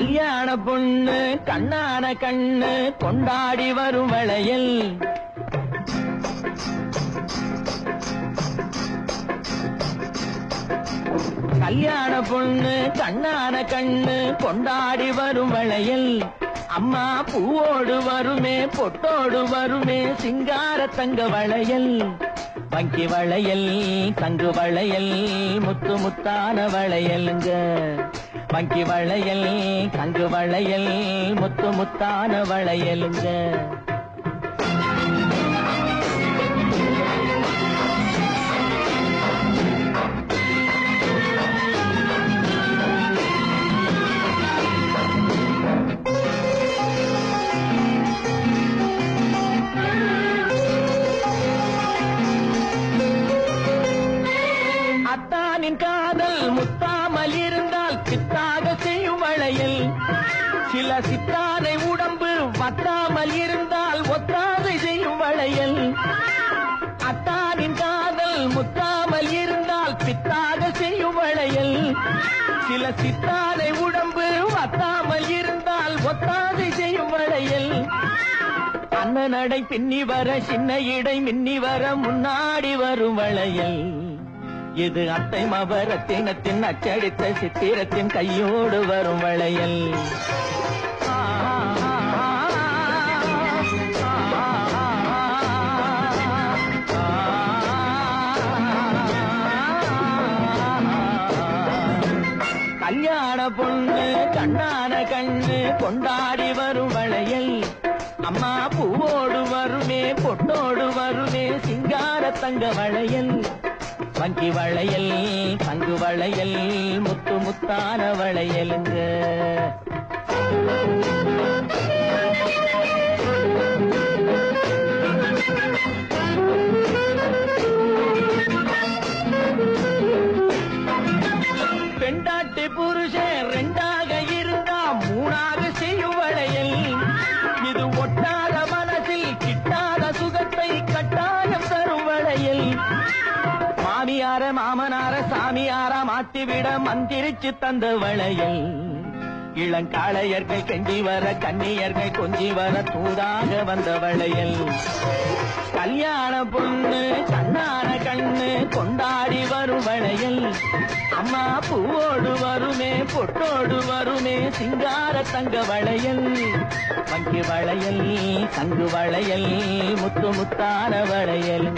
கல்யாண பொண்ணு கண்ணான கண்ணு கொண்டாடி வரும் வளையல். கல்யாண பொண்ணு கண்ணான கண்ணு கொண்டாடி வரும் வளையல். அம்மா பூவோடு வருமே பொட்டோடு வருமே சிங்கார தங்க வளையல். வங்கி வளையல் தங்கு வளையல் முத்து முத்தான வளையலுங்க. வங்கி வளையல் தங்கு வளையல் முத்து முத்தான வளையலுங்க. என் காதல் முத்தாமல் இருந்தால் சித்தாக செய்யும் வளையல். சில சித்தானை உடம்பு வத்தாமல் இருந்தால் ஒத்தாதை செய்யும் வளையல். அத்தானின் காதல் முத்தாமல் இருந்தால் பித்தாக செய்யும் வளையல். சில சித்தானை உடம்பு வத்தாமல் இருந்தால் ஒத்தாதை செய்யும் வளையல். அண்ணன் நடை பின்னி வர சின்ன இடை மின்னி வர முன்னாடி வரும் வளையல். இது அத்தை மபரத்தினத்தின் அச்சடித்த சித்திரத்தின் கையோடு வரும் வளையல். கல்யாண பொண்ணு கண்ணான கண்ணு கொண்டாடி வரும் வளையல். அம்மா பூவோடு வருமே பொட்டோடு வருமே சிங்கார தங்க வளையல். வங்கி வளையல் தங்கு வளையல் முத்து முத்தான வளையலுங்க. மாமியார மாமனார சாமியாரா மாத்திவிட மந்திரிச்சு தந்த வளையல். இளங்காளையர்கள் கெஞ்சி வர கன்னியர்கள் கொஞ்சி வர தூதாக வந்த வளையல். கல்யாண பொண்ணு கண்ணான கண்ணு கொண்டாடி வரும் வளையல். அம்மா பூவோடு வருமே பொட்டோடு வருமே சிங்கார தங்க வளையல். வங்கி வளையல் தங்கு வளையல் முத்து முத்தான வளையல்.